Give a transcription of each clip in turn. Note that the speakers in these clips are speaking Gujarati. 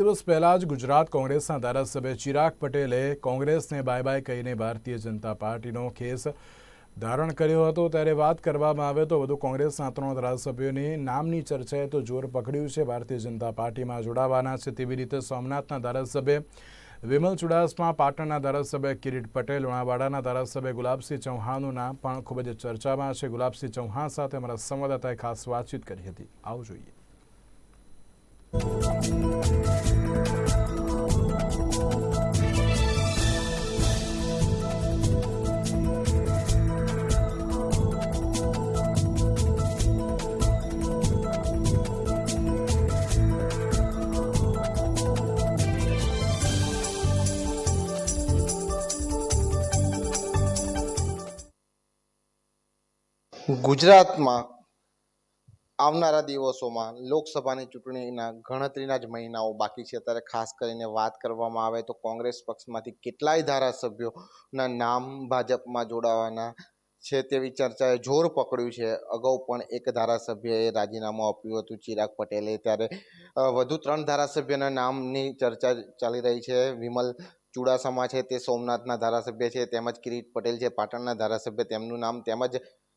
દિવસ પહેલા જ ગુજરાત કોંગ્રેસના ધારાસભ્ય ચિરાગ પટેલે કોંગ્રેસને બાય બાય કહીને ભારતીય જનતા પાર્ટીનો કેસ ધારણ કર્યો હતો. ત્યારે વાત કરવામાં આવે તો વધુ કોંગ્રેસના ત્રણ ધારાસભ્યોની નામની ચર્ચાએ તો જોર પકડ્યું છે. ભારતીય જનતા પાર્ટીમાં જોડાવાના છે તેવી રીતે સોમનાથના ધારાસભ્ય વિમલ ચુડાસમા, પાટણના ધારાસભ્ય કિરીટ પટેલ લુણાવાડાના ધારાસભ્ય ગુલાબસિંહ ચૌહાણનું નામ પણ ખૂબ જ ચર્ચામાં છે. ગુલાબસિંહ ચૌહાણ સાથે અમારા સંવાદદાતાએ ખાસ વાતચીત કરી હતી. આવું જોઈએ. ગુજરાતમાં આવનારા દિવસોમાં લોકસભાની ચૂંટણીના ગણતરીના જ મહિનાઓ બાકી છે. ત્યારે ખાસ કરીને વાત કરવામાં આવે તો કોંગ્રેસ પક્ષમાંથી કેટલાય ધારાસભ્યોના નામ ભાજપમાં જોડાવાના છે તેવી ચર્ચાએ જોર પકડ્યું છે. અગાઉ પણ એક ધારાસભ્યએ રાજીનામું આપ્યું હતું ચિરાગ પટેલે. ત્યારે વધુ ત્રણ ધારાસભ્યના નામની ચર્ચા ચાલી રહી છે. વિમલ ચુડાસમા છે તે સોમનાથના ધારાસભ્ય છે. તેમજ કિરીટ પટેલ છે પાટણના ધારાસભ્ય. તેમનું નામ તેમજ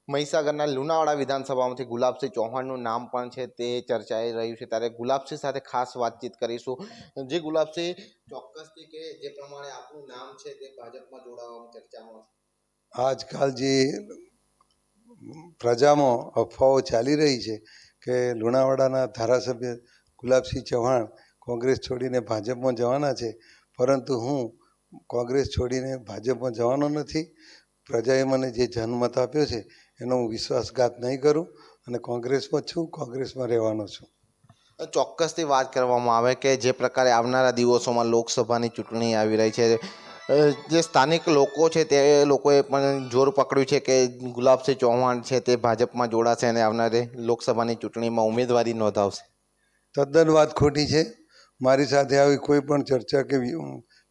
મહીસાગરના લુણાવાડા વિધાનસભામાંથી ગુલાબસિંહ ચૌહાણનું નામ પણ છે, તે ચર્ચાઈ રહ્યું છે. ત્યારે ગુલાબસિંહ સાથે ખાસ વાતચીત કરીશું. જે ગુલાબસિંહ ચોક્કસથી કે જે પ્રમાણે આપણું નામ છે તે ભાજપમાં જોડાવામાં ચર્ચામાં આજકાલ જે પ્રજામાં અફવાઓ ચાલી રહી છે કે લુણાવાડાના ધારાસભ્ય ગુલાબસિંહ ચૌહાણ કોંગ્રેસ છોડીને ભાજપમાં જવાના છે, પરંતુ હું કોંગ્રેસ છોડીને ભાજપમાં જવાનો નથી. પ્રજાએ મને જે જનમત આપ્યો છે એનો હું વિશ્વાસઘાત નહીં કરું અને કોંગ્રેસમાં છું કોંગ્રેસમાં રહેવાનો છું. ચોક્કસથી વાત કરવામાં આવે કે જે પ્રકારે આવનારા દિવસોમાં લોકસભાની ચૂંટણી આવી રહી છે. જે સ્થાનિક લોકો છે તે લોકોએ પણ જોર પકડ્યું છે કે ગુલાબસિંહ ચૌહાણ છે તે ભાજપમાં જોડાશે અને આવનારી લોકસભાની ચૂંટણીમાં ઉમેદવારી નોંધાવશે. તદ્દન વાત ખોટી છે. મારી સાથે આવી કોઈ પણ ચર્ચા કે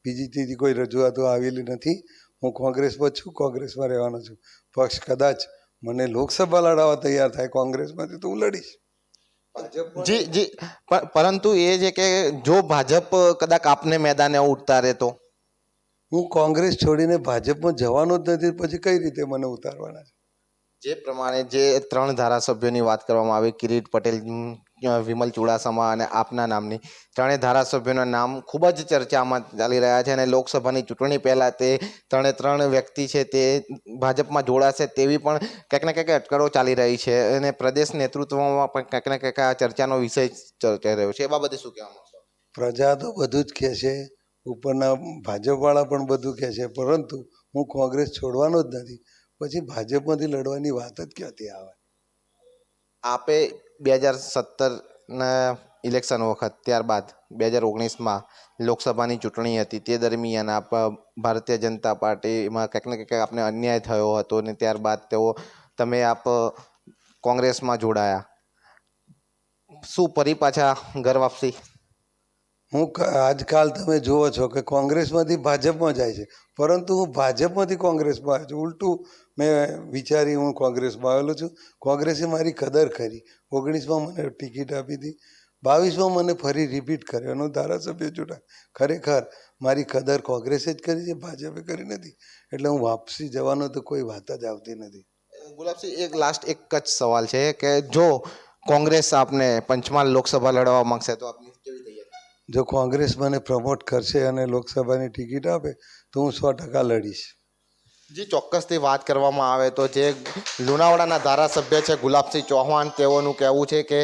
બીજી ત્રીજી કોઈ રજૂઆતો આવેલી નથી. હું કોંગ્રેસમાં છું કોંગ્રેસમાં રહેવાનો છું. પક્ષ કદાચ મને લોકસભા લડાવવા તૈયાર થાય કોંગ્રેસમાંથી તો હું લડીશ. જી જી. પરંતુ એ છે કે જો ભાજપ કદાચ આપને મેદાને ઉતારે તો? હું કોંગ્રેસ છોડીને ભાજપમાં જવાનો જ નથી પછી કઈ રીતે મને ઉતારવાના છે? જે પ્રમાણે જે ત્રણ ધારાસભ્યોની વાત કરવામાં આવી કિરીટ પટેલ વિમલ ચુડાસમા અને આપના નામની ત્રણેય ધારાસભ્યોના નામ ખૂબ જ ચર્ચામાં ચાલી રહ્યા છે અને લોકસભાની ચૂંટણી પહેલાં તે ત્રણે ત્રણ વ્યક્તિ છે તે ભાજપમાં જોડાશે તેવી પણ કંઈક ને કંઈક અટકળો ચાલી રહી છે અને પ્રદેશ નેતૃત્વમાં પણ કંઈક ને કંઈક આ ચર્ચાનો વિષય ચર્ચાઈ રહ્યો છે. એ બાબતે શું કહેવા માંગશો? પ્રજા તો બધું જ કહે છે. ઉપરના ભાજપવાળા પણ બધું કહે છે. પરંતુ હું કોંગ્રેસ છોડવાનો જ નથી. પછી ભાજપમાંથી લડવાની વાત જ ક્યાંથી આવે? આપે બે હજાર સત્તરના ઇલેક્શન વખત, ત્યારબાદ બે હજાર ઓગણીસમાં લોકસભાની ચૂંટણી હતી. તે દરમિયાન આપ, ભારતીય જનતા પાર્ટીમાં કંઈક ને કંઈક આપને અન્યાય થયો હતો અને ત્યારબાદ તેઓ, તમે આપ કોંગ્રેસમાં જોડાયા. શું ફરી પાછા ઘર વાપસી? હું આજકાલ તમે જુઓ છો કે કોંગ્રેસમાંથી ભાજપમાં જાય છે. પરંતુ હું ભાજપમાંથી કોંગ્રેસમાં આવ્યો છું. ઉલટું મેં વિચારી હું કોંગ્રેસમાં આવેલો છું. કોંગ્રેસે મારી કદર કરી. ઓગણીસમાં મને ટિકિટ આપી હતી બાવીસમાં મને ફરી રિપીટ કર્યો. એનો ધારાસભ્ય ચૂંટા ખરેખર મારી કદર કોંગ્રેસે જ કરી છે, ભાજપે કરી નથી. એટલે હું વાપસી જવાનો તો કોઈ વાત જ આવતી નથી. ગુલાબસિંહ, એક લાસ્ટ એક જ સવાલ છે કે જો કોંગ્રેસ આપને પંચમહાલ લોકસભા લડવા માંગશે તો આપની જો કોંગ્રેસ મને પ્રમોટ કરશે અને લોકસભાની ટિકિટ આપે, તો હું સો ટકા લડીશ. જે, ચોક્કસથી વાત કરવામાં આવે તો જે લુણાવાડાના ધારાસભ્ય છે ગુલાબસિંહ ચૌહાણ, તેઓનું કહેવું છે કે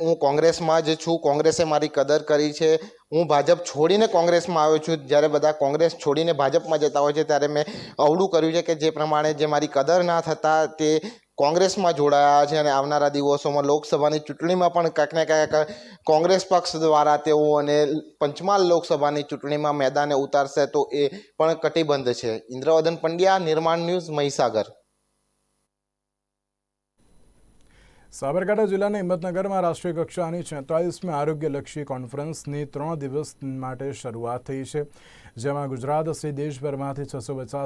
હું કોંગ્રેસમાં જ છું, કોંગ્રેસે મારી કદર કરી છે. હું ભાજપ છોડીને કોંગ્રેસમાં આવ્યો છું. જ્યારે બધા કોંગ્રેસ છોડીને ભાજપમાં જતા હોય છે, ત્યારે મેં અવળું કર્યું છે કે જે પ્રમાણે જે મારી કદર ના થતાં તે કોંગ્રેસમાં જોડાયા છે અને આવનારા દિવસોમાં લોકસભાની ચૂંટણીમાં પણ કાંઈક ને કાંઈક કોંગ્રેસ પક્ષ દ્વારા તેઓ અને પંચમહાલ લોકસભાની ચૂંટણીમાં મેદાને ઉતારશે તો એ પણ કટિબંધ છે. ઇન્દ્રવદન પંડ્યા, નિર્માણ ન્યૂઝ, મહીસાગર. સાબરકાંઠા જિલ્લાના હિંમતનગરમાં રાષ્ટ્રીય કક્ષાની છેતાલીસમી આરોગ્યલક્ષી કોન્ફરન્સની ત્રણ દિવસ માટે શરૂઆત થઈ છે, જેમાં ગુજરાત સહિત દેશભરમાંથી છસો પચાસ